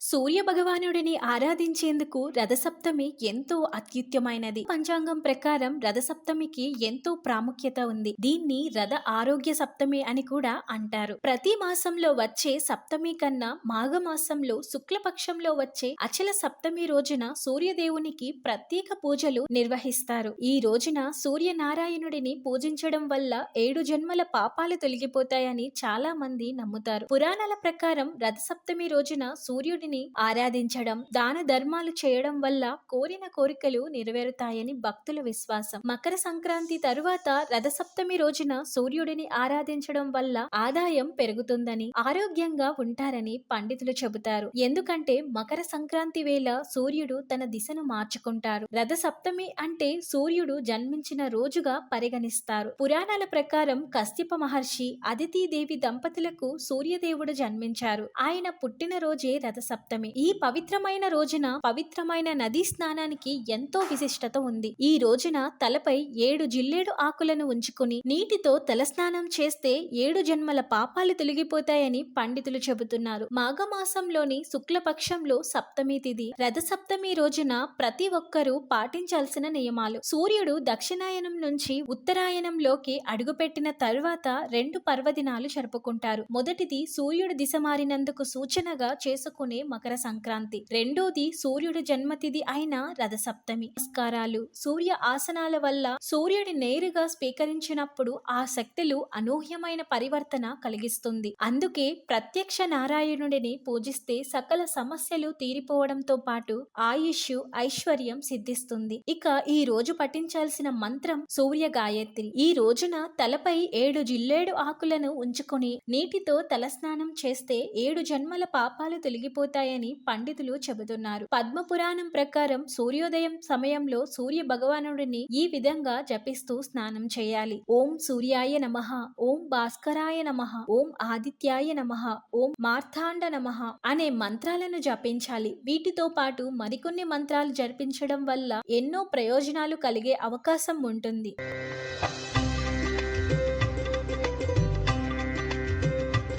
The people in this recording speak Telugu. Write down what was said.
సూర్య భగవానుడిని ఆరాధించేందుకు రథసప్తమి ఎంతో అత్యుత్తమైనది. పంచాంగం ప్రకారం రథసప్తమికి ఎంతో ప్రాముఖ్యత ఉంది. దీన్ని రథ ఆరోగ్య సప్తమి అని కూడా అంటారు. ప్రతి మాసంలో వచ్చే సప్తమి కన్నా మాఘ మాసంలో శుక్లపక్షంలో వచ్చే అచల సప్తమి రోజున సూర్యదేవునికి ప్రత్యేక పూజలు నిర్వహిస్తారు. ఈ రోజున సూర్యనారాయణుడిని పూజించడం వల్ల ఏడు జన్మల పాపాలు తొలగిపోతాయని చాలా మంది నమ్ముతారు. పురాణాల ప్రకారం రథసప్తమి రోజున సూర్యుడిని ఆరాధించడం దాన ధర్మాలు చేయడం వల్ల కోరిన కోరికలు నెరవేరుతాయని భక్తుల విశ్వాసం. మకర సంక్రాంతి తరువాత రథసప్తమి రోజున సూర్యుడిని ఆరాధించడం వల్ల ఆదాయం పెరుగుతుందని ఆరోగ్యంగా ఉంటారని పండితులు చెబుతారు. ఎందుకంటే మకర సంక్రాంతి వేళ సూర్యుడు తన దిశను మార్చుకుంటారు. రథ సప్తమి అంటే సూర్యుడు జన్మించిన రోజుగా పరిగణిస్తారు. పురాణాల ప్రకారం కశ్యప మహర్షి అదితీదేవి దంపతులకు సూర్యదేవుడు జన్మించారు. ఆయన పుట్టిన రోజే రథ సప్తమి. ఈ పవిత్రమైన రోజున పవిత్రమైన నదీ స్నానానికి ఎంతో విశిష్టత ఉంది. ఈ రోజున తలపై ఏడు జిల్లేడు ఆకులను ఉంచుకుని నీటితో తలస్నానం చేస్తే ఏడు జన్మల పాపాలు తొలగిపోతాయని పండితులు చెబుతున్నారు. మాఘమాసంలోని శుక్లపక్షంలో సప్తమి తిథి రథ సప్తమి రోజున ప్రతి ఒక్కరూ పాటించాల్సిన నియమాలు. సూర్యుడు దక్షిణాయనం నుంచి ఉత్తరాయణంలోకి అడుగుపెట్టిన తరువాత రెండు పర్వదినాలు జరుపుకుంటారు. మొదటిది సూర్యుడు దిశ మారినందుకు సూచనగా చేసుకునే మకర సంక్రాంతి. రెండోది సూర్యుడు జన్మతిథి అయిన రథ సప్తమి నమస్కారాలు. సూర్య ఆసనాల వల్ల సూర్యుడి నేరుగా స్వీకరించినప్పుడు ఆ శక్తులు అనూహ్యమైన పరివర్తన కలిగిస్తుంది. అందుకే ప్రత్యక్ష నారాయణుడిని పూజిస్తే సకల సమస్యలు తీరిపోవడంతో పాటు ఆయుష్ ఐశ్వర్యం సిద్ధిస్తుంది. ఇక ఈ రోజు పఠించాల్సిన మంత్రం సూర్య గాయత్రి. ఈ రోజున తలపై ఏడు జిల్లేడు ఆకులను ఉంచుకొని నీటితో తలస్నానం చేస్తే ఏడు జన్మల పాపాలు తొలగిపోతాయని పండితులు చెబుతున్నారు. పద్మ పురాణం ప్రకారం సూర్యోదయం సమయంలో సూర్య భగవానుడిని ఈ విధంగా జపిస్తూ స్నానం చేయాలి. ఓం సూర్యాయ నమః ఓం భాస్కరాయ నమః ఓం ఆదిత్యాయ నమః ఓం మార్తాండ నమః అనే మంత్రాలను జపించాలి. వీటితో పాటు మరికొన్ని మంత్రాలు జరిపించడం వల్ల ఎన్నో ప్రయోజనాలు కలిగే అవకాశం ఉంటుంది.